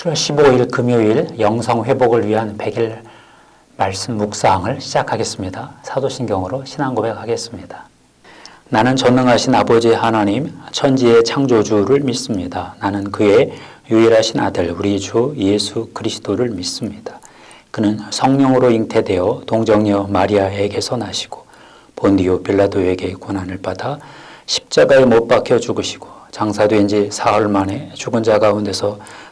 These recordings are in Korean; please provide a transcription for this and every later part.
7월 15일 금요일 영성 회복을 위한 100일 말씀 묵상을 시작하겠습니다. 사도신경으로 신앙 고백하겠습니다. 나는 전능하신 아버지 하나님 천지의 창조주를 믿습니다. 나는 그의 유일하신 아들 우리 주 예수 그리스도를 믿습니다. 그는 성령으로 잉태되어 동정녀 마리아에게서 나시고 본디오 빌라도에게 고난을 받아 십자가에 못 박혀 죽으시고 장사된 지 사흘 만에 죽은 자 가운데서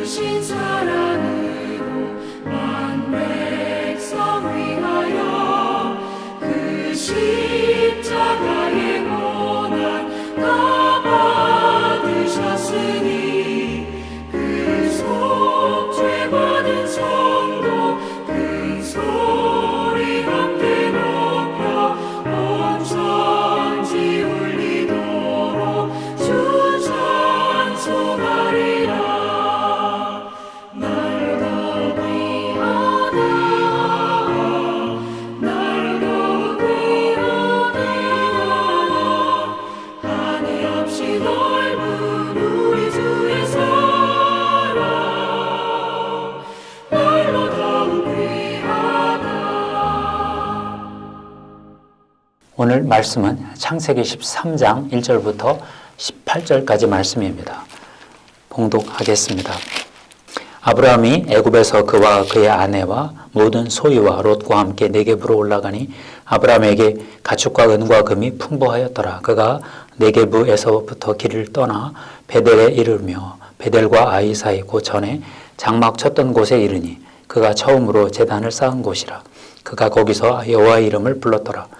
크신 사랑으로 만 백성 위하여 그 십자가의 고난 다 받으셨으니 오늘 말씀은 창세기 13장 1절부터 18절까지 말씀입니다. 봉독하겠습니다. 아브라함이 애굽에서 그와 그의 아내와 모든 소유와 롯과 함께 네겝으로 올라가니 아브라함에게 가축과 은과 금이 풍부하였더라. 그가 네겝에서부터 길을 떠나 베델에 이르며 베델과 아이 사이 그 전에 장막 쳤던 곳에 이르니 그가 처음으로 제단을 쌓은 곳이라. 그가 거기서 여호와 이름을 불렀더라.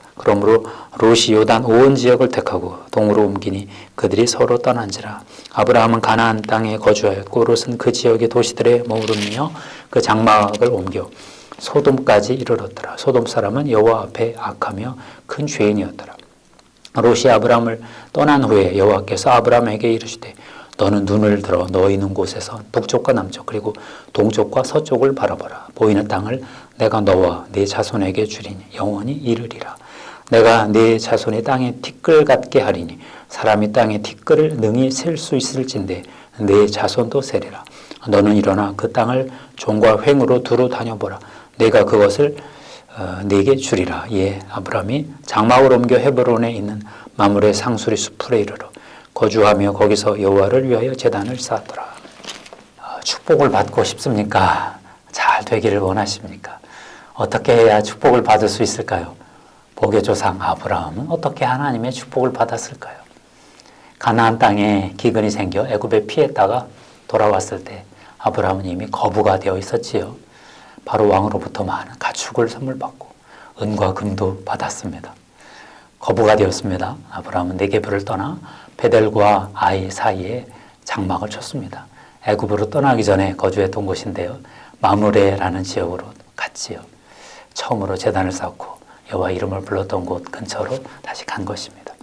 그러므로 롯이 요단 온 지역을 택하고 동으로 옮기니 그들이 서로 떠난지라. 아브라함은 가나안 땅에 거주하였고 롯은 그 지역의 도시들에 머무르며 그 장막을 옮겨 소돔까지 이르렀더라. 소돔 사람은 여호와 앞에 악하며 큰 죄인이었더라. 롯이 아브라함을 떠난 후에 여호와께서 아브라함에게 이르시되 너는 눈을 들어 너 있는 곳에서 북쪽과 남쪽 그리고 동쪽과 서쪽을 바라보라 보이는 땅을 내가 너와 네 자손에게 주리니 영원히 이르리라 내가 네 자손의 땅에 티끌 같게 하리니 사람이 땅에 티끌을 능히 셀 수 있을진데 네 자손도 세리라 너는 일어나 그 땅을 종과 횡으로 두루 다녀보라 내가 그것을 어, 네게 주리라. 예, 아브라함이 장막을 옮겨 헤브론에 있는 마물의 상수리 수풀에 이르러 거주하며 거기서 여호와를 위하여 제단을 쌓았더라. 어, 축복을 받고 싶습니까? 잘 되기를 원하십니까? 어떻게 해야 축복을 받을 수 있을까요? 복의 조상 아브라함은 어떻게 하나님의 축복을 받았을까요? 가나안 땅에 기근이 생겨 애굽에 피했다가 돌아왔을 때 아브라함은 이미 거부가 되어 있었지요. 바로 왕으로부터 많은 가축을 선물 받고 은과 금도 받았습니다. 거부가 되었습니다. 아브라함은 네게브를 떠나 베델과 아이 사이에 장막을 쳤습니다. 애굽으로 떠나기 전에 거주했던 곳인데요. 마무레라는 지역으로 갔지요. 처음으로 재단을 쌓고 여호와 이름을 불렀던 곳 근처로 다시 간 것입니다.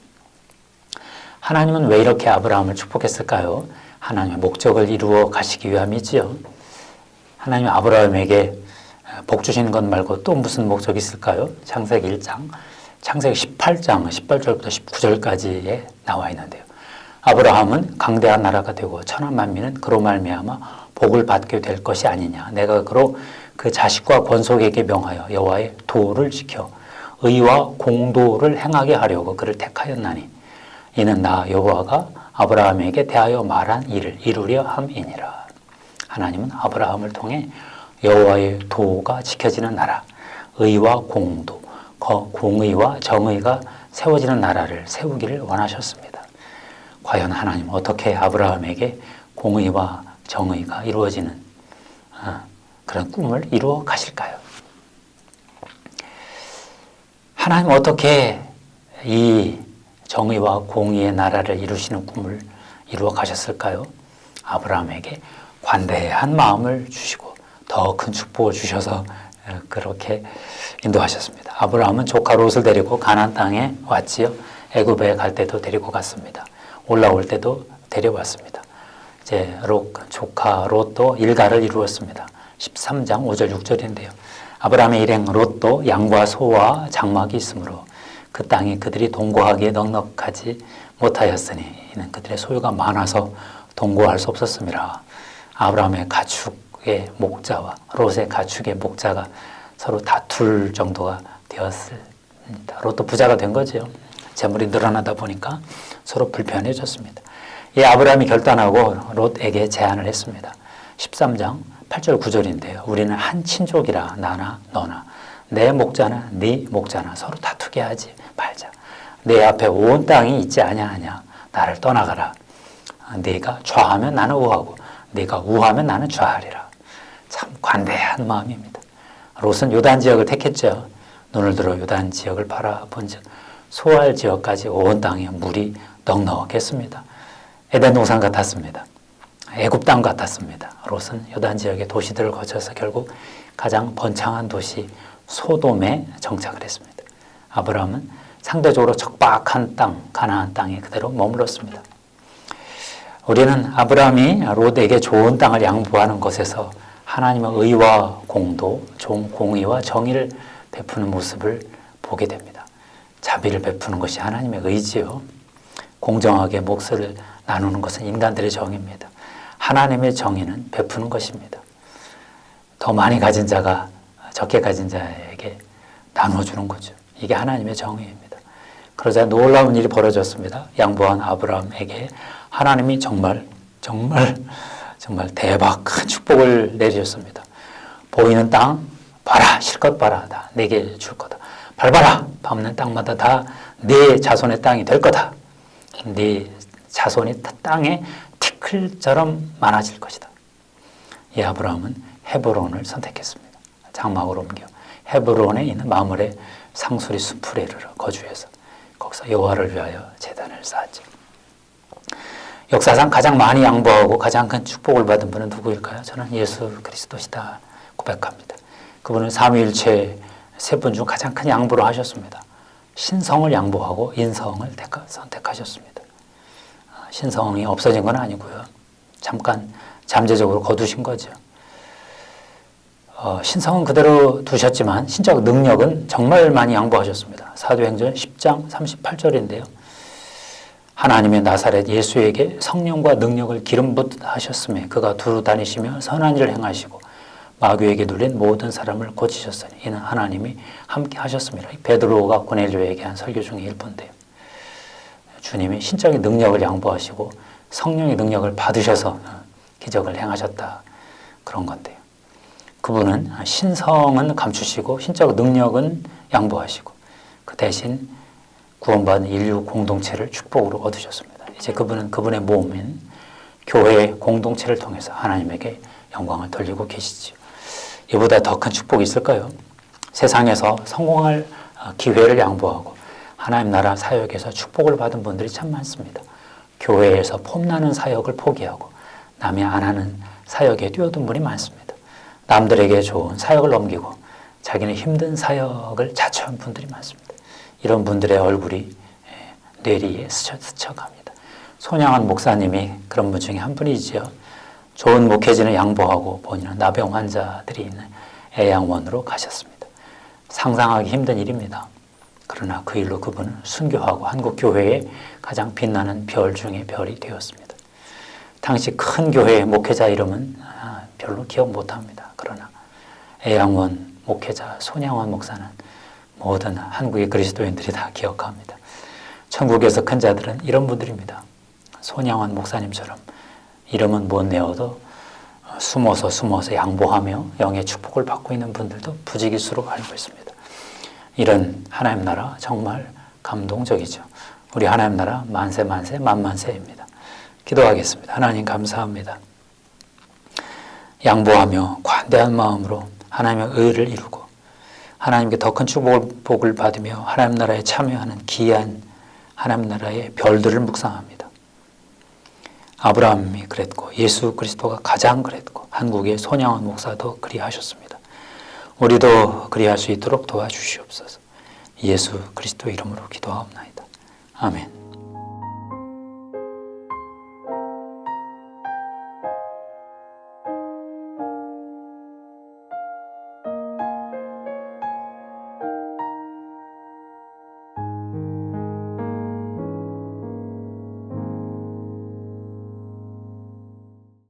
하나님은 왜 이렇게 아브라함을 축복했을까요? 하나님의 목적을 이루어 가시기 위함이지요. 하나님 아브라함에게 복 주시는 것 말고 또 무슨 목적이 있을까요? 창세기 1장, 창세기 18장 18절부터 19절까지에 나와 있는데요. 아브라함은 강대한 나라가 되고 천한 만민은 그로 말미암아 복을 받게 될 것이 아니냐. 내가 그로 그 자식과 권속에게 명하여 여호와의 도를 지켜 의와 공도를 행하게 하려고 그를 택하였나니 이는 나 여호와가 아브라함에게 대하여 말한 일을 이루려 함이니라. 하나님은 아브라함을 통해 여호와의 도가 지켜지는 나라, 의와 공도, 공의와 정의가 세워지는 나라를 세우기를 원하셨습니다. 과연 하나님 어떻게 아브라함에게 공의와 정의가 이루어지는 어, 그런 꿈을 이루어 가실까요? 하나님 어떻게 이 정의와 공의의 나라를 이루시는 꿈을 이루어 가셨을까요? 아브라함에게 관대한 마음을 주시고 더 큰 축복을 주셔서 어, 그렇게 인도하셨습니다. 아브라함은 조카 롯을 데리고 가나안 땅에 왔지요. 애굽에 갈 때도 데리고 갔습니다. 올라올 때도 데려왔습니다. 이제 롯 조카 롯도 일가를 이루었습니다. 13장 5절 6절인데요. 아브라함의 일행 롯도 양과 소와 장막이 있으므로 그 땅이 그들이 동거하기에 넉넉하지 못하였으니 이는 그들의 소유가 많아서 동거할 수 없었습니다. 아브라함의 가축의 목자와 롯의 가축의 목자가 서로 다툴 정도가 되었습니다. 롯도 부자가 된 거죠. 재물이 늘어나다 보니까 서로 불편해졌습니다. 이 아브라함이 결단하고 롯에게 제안을 했습니다. 13장 8절 9절인데요. 우리는 한 친족이라 나나 너나 내 목자나 네 목자나 서로 다투게 하지 말자. 내 앞에 온 땅이 있지 아니하냐. 나를 떠나가라. 네가 좌하면 나는 우하고 네가 우하면 나는 좌하리라. 참 관대한 마음입니다. 롯은 요단 지역을 택했죠. 눈을 들어 요단 지역을 바라본즉 소알 지역까지 온 땅에 물이 넉넉했습니다. 에덴 동산 같았습니다. 애굽 땅 같았습니다. 롯은 요단 지역의 도시들을 거쳐서 결국 가장 번창한 도시 소돔에 정착을 했습니다. 아브라함은 상대적으로 척박한 땅, 가나안 땅에 그대로 머물렀습니다. 우리는 아브라함이 롯에게 좋은 땅을 양보하는 것에서 하나님의 의와 공도, 종 공의와 정의를 베푸는 모습을 보게 됩니다. 자비를 베푸는 것이 하나님의 의지요. 공정하게 몫을 나누는 것은 인간들의 정의입니다. 하나님의 정의는 베푸는 것입니다. 더 많이 가진 자가 적게 가진 자에게 나눠주는 거죠. 이게 하나님의 정의입니다. 그러자 놀라운 일이 벌어졌습니다. 양보한 아브라함에게 하나님이 정말 정말 정말 대박 큰 축복을 내리셨습니다. 보이는 땅 봐라 실컷 봐라 다 내게 줄 거다. 밟아라 밟는 땅마다 다 네 자손의 땅이 될 거다. 네 자손이 땅에 티 클처럼 많아질 것이다. 이 아브라함은 헤브론을 선택했습니다. 장막으로 옮겨 헤브론에 있는 마물의 상수리 숲을 이르러 거주해서 거기서 여호와를 위하여 제단을 쌓았죠. 역사상 가장 많이 양보하고 가장 큰 축복을 받은 분은 누구일까요? 저는 예수 그리스도시다 고백합니다. 그분은 삼위일체 세 분 중 가장 큰 양보를 하셨습니다. 신성을 양보하고 인성을 택하- 선택하셨습니다. 아, 신성이 없어진 건 아니고요. 잠깐 잠재적으로 거두신 거죠. 어, 신성은 그대로 두셨지만 신적 능력은 정말 많이 양보하셨습니다. 사도행전 10장 38절인데요. 하나님의 나사렛 예수에게 성령과 능력을 기름 붓하셨음에 그가 두루 다니시며 선한 일을 행하시고 마귀에게 눌린 모든 사람을 고치셨으니 이는 하나님이 함께 하셨습니다. 베드로가 고넬료에게 한 설교 중에 일부인데요. 주님이 신적인 능력을 양보하시고 성령의 능력을 받으셔서 어, 기적을 행하셨다 그런 건데요. 그분은 신성은 감추시고 신적 능력은 양보하시고 그 대신 구원받은 인류 공동체를 축복으로 얻으셨습니다. 이제 그분은 그분의 몸인 교회 공동체를 통해서 하나님에게 영광을 돌리고 계시지요. 이보다 더 큰 축복이 있을까요? 세상에서 성공할 어, 기회를 양보하고 하나님 나라 사역에서 축복을 받은 분들이 참 많습니다. 교회에서 폼나는 사역을 포기하고 남이 안 하는 사역에 뛰어든 분이 많습니다. 남들에게 좋은 사역을 넘기고 자기는 힘든 사역을 자처한 분들이 많습니다. 이런 분들의 얼굴이 예, 뇌리에 스쳐, 스쳐 갑니다. 손양한 목사님이 그런 분 중에 한 분이지요. 좋은 목회진을 양보하고 본인은 나병 환자들이 있는 애양원으로 가셨습니다. 상상하기 힘든 일입니다. 그러나 그 일로 그분은 순교하고 한국 교회의 가장 빛나는 별 중에 별이 되었습니다. 당시 큰 교회의 목회자 이름은 아, 별로 기억 못합니다. 그러나 애양원 목회자 손양원 목사는 모든 한국의 그리스도인들이 다 기억합니다. 천국에서 큰 자들은 이런 분들입니다. 손양원 목사님처럼 이름은 못 내어도 숨어서 숨어서 양보하며 영의 축복을 받고 있는 분들도 부지기수로 알고 있습니다. 이런 하나님 나라 정말 감동적이죠. 우리 하나님 나라 만세 만세 만만세입니다. 기도하겠습니다. 하나님 감사합니다. 양보하며 관대한 마음으로 하나님의 의를 이루고 하나님께 더 큰 축복을 받으며 하나님 나라에 참여하는 귀한 하나님 나라의 별들을 묵상합니다. 아브라함이 그랬고 예수 그리스도가 가장 그랬고 한국의 손양원 목사도 그리하셨습니다. 우리도 그리할 수 있도록 도와주시옵소서. 예수 그리스도 이름으로 기도하옵나이다. 아멘.